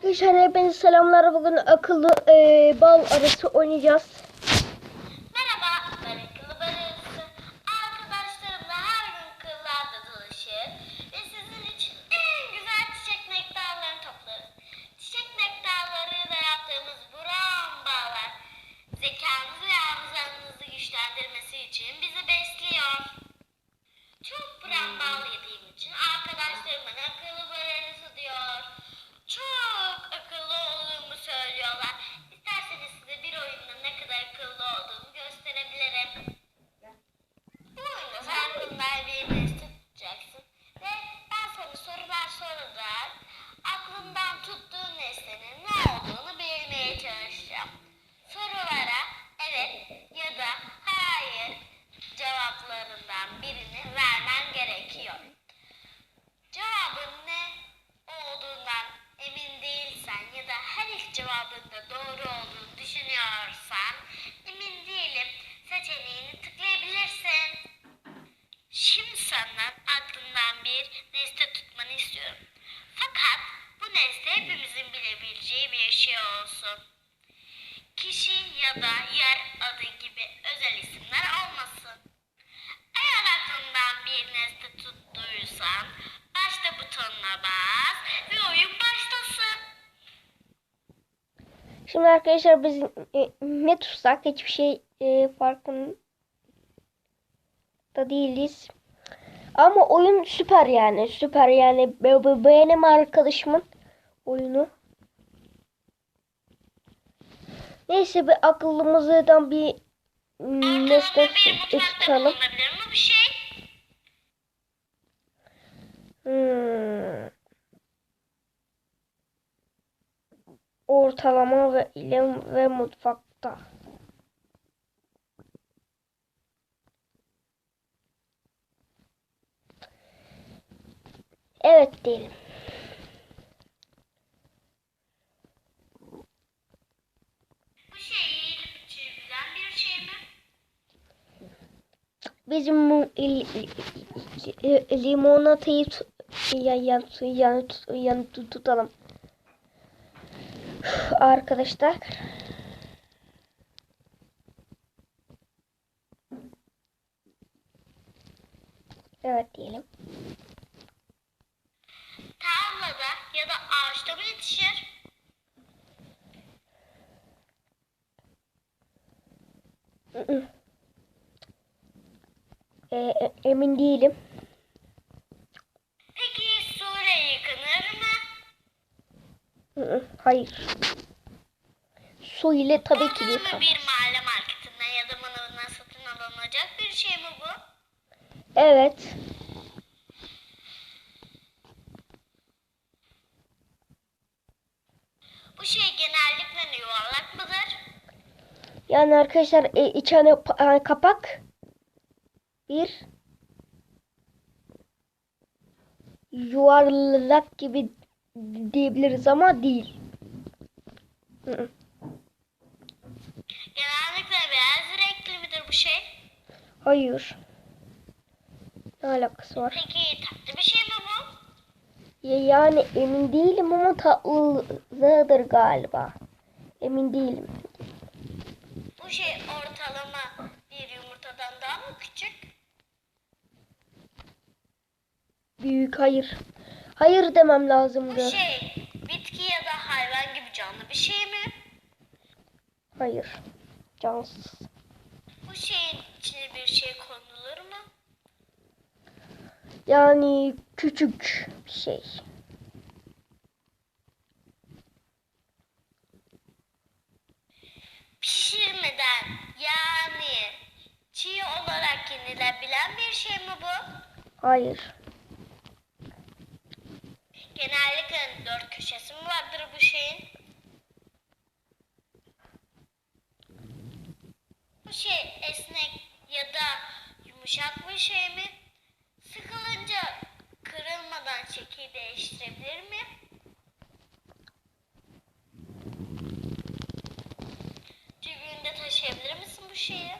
Arkadaşlar hepinize selamlar. Bugün akıllı e, bal arası oynayacağız. Bir nesne tutmanı istiyorum. Fakat bu nesne hepimizin bilebileceği bir şey olsun. Kişi ya da yer adı gibi özel isimler olmasın. Eğer aklından bir nesne tuttuysan başla butonuna bas ve oyun başlasın. Şimdi arkadaşlar biz e, ne tutsak hiçbir şey e, farkında değiliz. Ama oyun süper yani. Süper yani. Be be beğenim arkadaşımın oyunu. Neyse bir aklımızdan bir mutfakta tutalım. Hmm. Ortalama ve ilim ve mutfakta. Evet diyelim. Bu şey içilebilen bir şey mi? Bizim bu il- il- il- limonatayı tu- yan, yan, yan, yan tut- tutalım. Arkadaşlar. Evet diyelim. Ya da ağaçta mı yetişir? Ee, e- emin değilim. Peki suyla yıkanır mı? Hayır. Su ile tabii ki Ortalama yıkanır. bir mahalle marketinden ya da manavından satın alınacak bir şey mi bu? Evet. Bu şey genellikle yuvarlak mıdır? Yani arkadaşlar e, içine e, kapak bir yuvarlak gibi diyebiliriz ama değil. Hı hı. Genellikle beyaz renkli midir bu şey? Hayır. Ne alakası var? Peki tatlı bir şey mi bu? Ya- Yani emin değilim ama tatlıdır galiba. Emin değilim. Bu şey ortalama bir yumurtadan daha mı küçük? Büyük hayır. Hayır demem Bu lazımdı. şey bitki ya da hayvan gibi canlı bir şey mi? Hayır. Cansız. Bu şeyin içine bir şey konulur? Yani küçük bir şey. Pişirmeden yani çiğ olarak yenilebilen bir şey mi bu? Hayır. Genellikle dört köşesi mi vardır bu şeyin? Bu şey esnek ya da yumuşak bir şey mi? Sıkılınca kırılmadan şekil değiştirebilir mi? Cebinde taşıyabilir misin bu şeyi?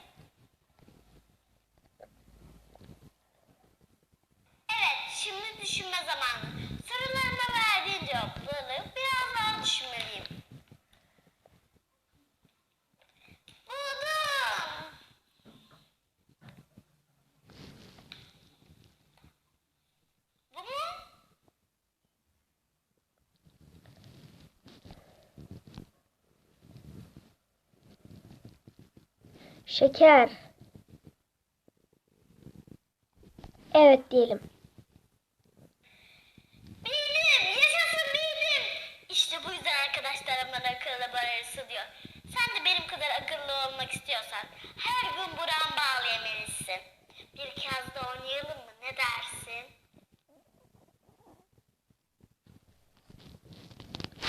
Şeker. Evet diyelim. Bildim, yaşasın bildim. İşte bu yüzden arkadaşlarım bana akıllı bararısı diyor. Sen de benim kadar akıllı olmak istiyorsan her gün buran bağlayabilmelisin. Bir kez de oynayalım mı ne dersin?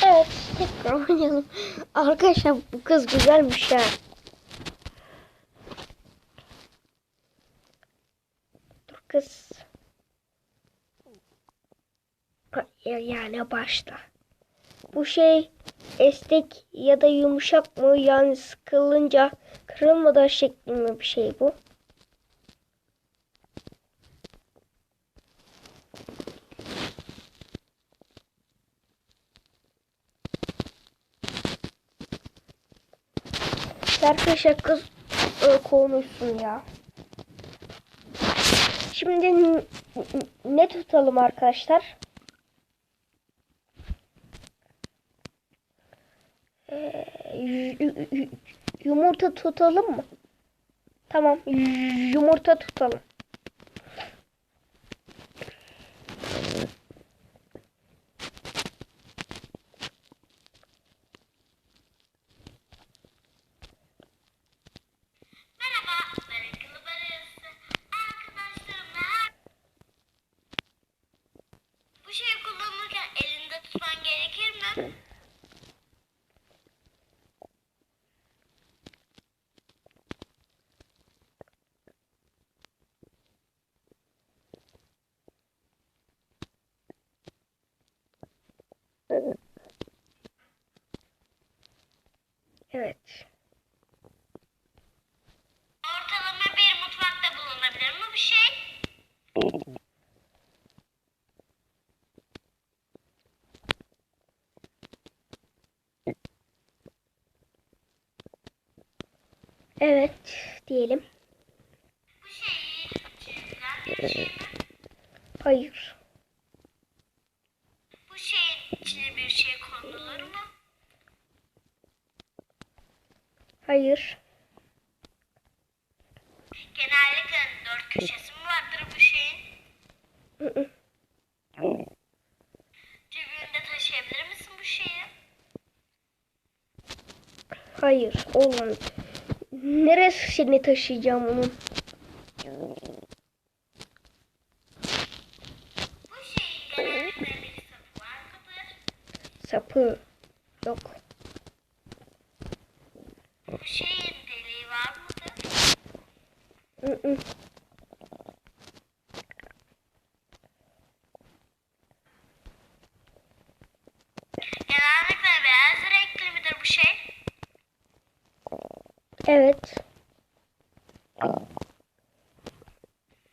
Evet tekrar oynayalım. Arkadaşlar bu kız güzelmiş ha. Kız. Yani başla. Bu şey esnek ya da yumuşak mı? Yani sıkılınca kırılmadan şeklinde bir şey bu. Arkadaşlar kız e, konuşsun ya. Şimdi ne tutalım arkadaşlar? Ee, yumurta tutalım mı? Tamam, yumurta tutalım. Merhaba ben akıllı bararısı. Arkadaşlarımla her... Bu şeyi kullanırken elinde tutman gerekir mi? Evet. Ortalama bir mutfakta bulunabilir mi bu şey? Evet diyelim. Bu şeyi çeviren bir şey mi? Hayır. Bu şeyin içine bir şey konulur mu? Hayır. Genellikle dört köşesi mi vardır bu şeyin? Cebinde taşıyabilir misin bu şeyi? Hayır. Olmaz. Neresini taşıyacağım onun? Bu şeyin genellikle bir sapı var mıdır? Sapı. Yok. Bu şeyin deliği var mıdır? Hı hı. Genellikle beyaz renkli midir bu şey? Evet.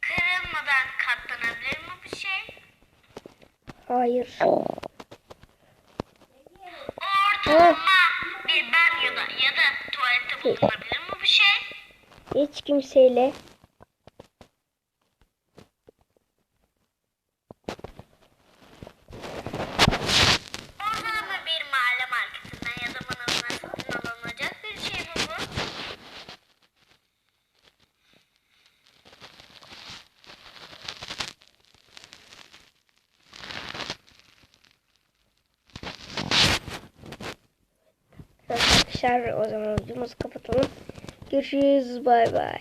Kırılmadan katlanabilir mi bu şey? Hayır. Ortalama bir banyoda ya da tuvalette bulunabilir mi bu şey? Hiç kimseyle Ortalama bir mahalle marketinden ya da manavından satın alınacak bir şey mi bu? Arkadaşlar o zaman videomuzu kapatalım. Görüşürüz. Bay bay.